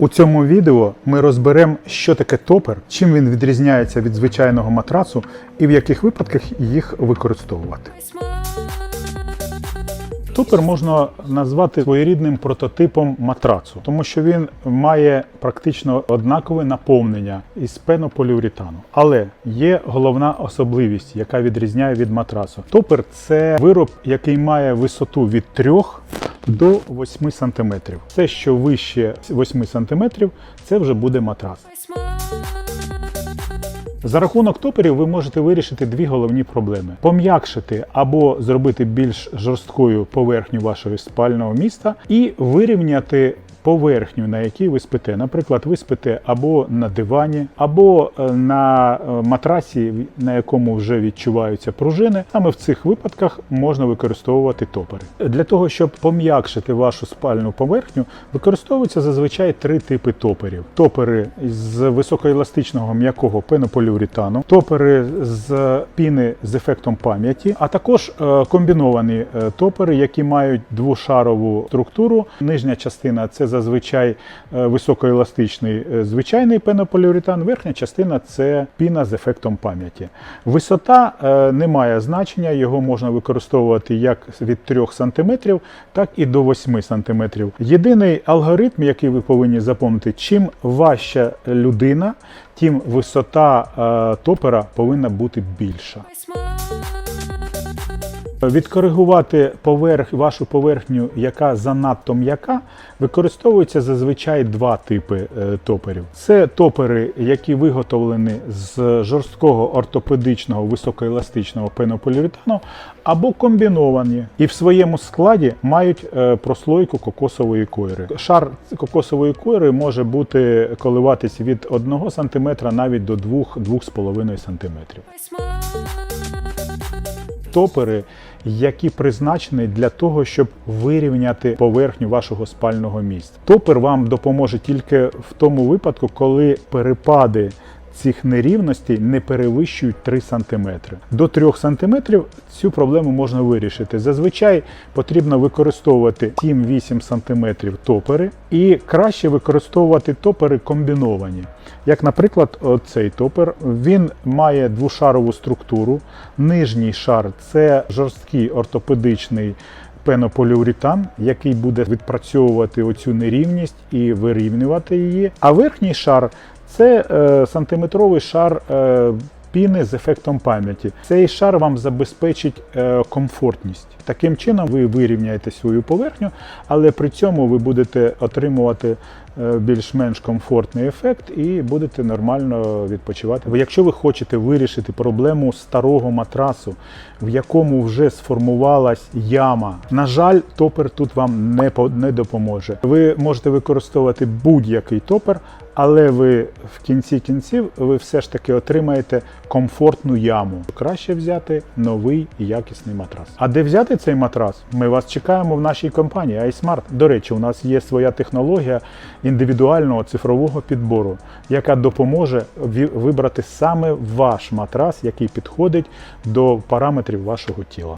У цьому відео ми розберемо, що таке топер, чим він відрізняється від звичайного матрацу і в яких випадках їх використовувати. Топер можна назвати своєрідним прототипом матрацу, тому що він має практично однакове наповнення із пенополіуретану. Але є головна особливість, яка відрізняє від матрацу. Топер це вироб, який має висоту від 3 до 8 см. Все, що вище 8 см, це вже буде матрас. За рахунок топерів ви можете вирішити дві головні проблеми: пом'якшити або зробити більш жорсткою поверхню вашого спального міста, і вирівняти поверхню, на якій ви спите. Наприклад, ви спите або на дивані, або е, на е, матрасі, на якому вже відчуваються пружини. Саме в цих випадках можна використовувати топери. Для того, щоб пом'якшити вашу спальну поверхню, використовуються зазвичай три типи топерів: топери з високоеластичного м'якого пенополіуретану, топери з піни з ефектом пам'яті, а також е, комбіновані топери, які мають двошарову структуру. Нижня частина це зазвичай е, високоеластичний е, звичайний пенополіуретан, верхня частина це піна з ефектом пам'яті. Висота е, не має значення, його можна використовувати як від 3 см, так і до 8 см. Єдиний алгоритм, який ви повинні запам'ятати, чим важча людина, тим висота топера повинна бути більша. Відкоригувати поверх, вашу поверхню, яка занадто м'яка, використовуються зазвичай два типи е, топерів. Це топери, які виготовлені з жорсткого ортопедичного високоеластичного пенополіуретану, або комбіновані, і в своєму складі мають е, прослойку кокосової койри. Шар кокосової койри може бути коливатись від 1 см навіть до 2-2,5 см топери, які призначені для того, щоб вирівняти поверхню вашого спального місця. Топер вам допоможе тільки в тому випадку, коли перепади цих нерівностей не перевищують 3 см. До 3 см цю проблему можна вирішити. Зазвичай потрібно використовувати 7-8 см топери і краще використовувати топери комбіновані. Як, наприклад, цей топер, він має двошарову структуру. Нижній шар це жорсткий ортопедичний пенополіуретан, який буде відпрацьовувати оцю нерівність і вирівнювати її. А верхній шар це е, сантиметровий шар. Е, Піни з ефектом пам'яті. Цей шар вам забезпечить е, комфортність. Таким чином ви вирівняєте свою поверхню, але при цьому ви будете отримувати більш-менш комфортний ефект і будете нормально відпочивати. Якщо ви хочете вирішити проблему старого матрасу, в якому вже сформувалась яма, на жаль, топер тут вам не, не допоможе. Ви можете використовувати будь-який топер, але ви в кінці кінців ви все ж таки отримаєте комфортну яму. Краще взяти новий якісний матрас. А де взяти цей матрас? Ми вас чекаємо в нашій компанії iSmart. До речі, у нас є своя технологія індивідуального цифрового підбору, яка допоможе вибрати саме ваш матрас, який підходить до параметрів вашого тіла.